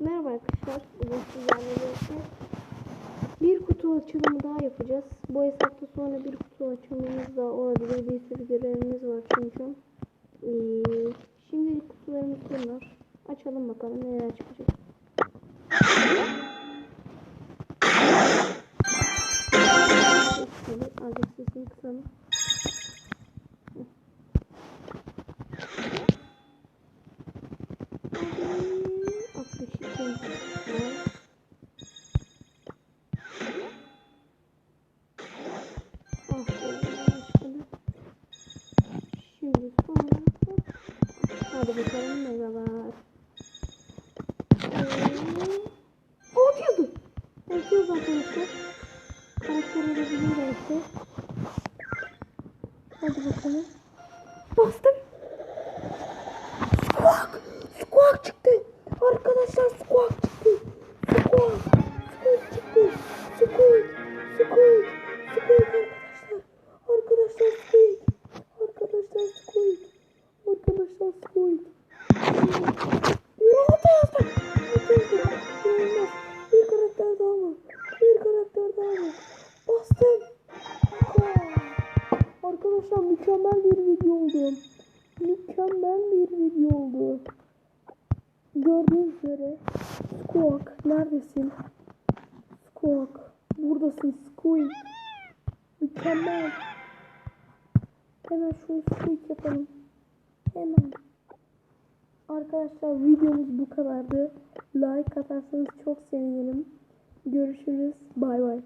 Merhaba arkadaşlar. Bugün sizlerle bir kutu açılımı daha yapacağız. Bu hesapta sonra bir kutu açılımımız da olabilir. Bir sürü görevimiz var çünkü. Ee, şimdilik kutularımız bunlar. Açalım bakalım neler çıkacak. Hadi bakalım ne var. Ee, Ot yazı. Ot yazı arkadaşlar. Karakter olabilir belki. Hadi bakalım. Bastım. Arkadaşlar. Bir orta yazdım. İnanılmaz. Bir karakter daha var. Bir karakter daha var. Bastım. Arkadaşlar mükemmel bir video oldu. Mükemmel bir video oldu. Gördüğünüz üzere Squawk neredesin? Squawk buradasın Squeak. Mükemmel. Hemen şunu Squeak yapalım. Hemen. Arkadaşlar videomuz bu kadardı. Like atarsanız çok sevinirim. Görüşürüz. Bay bay.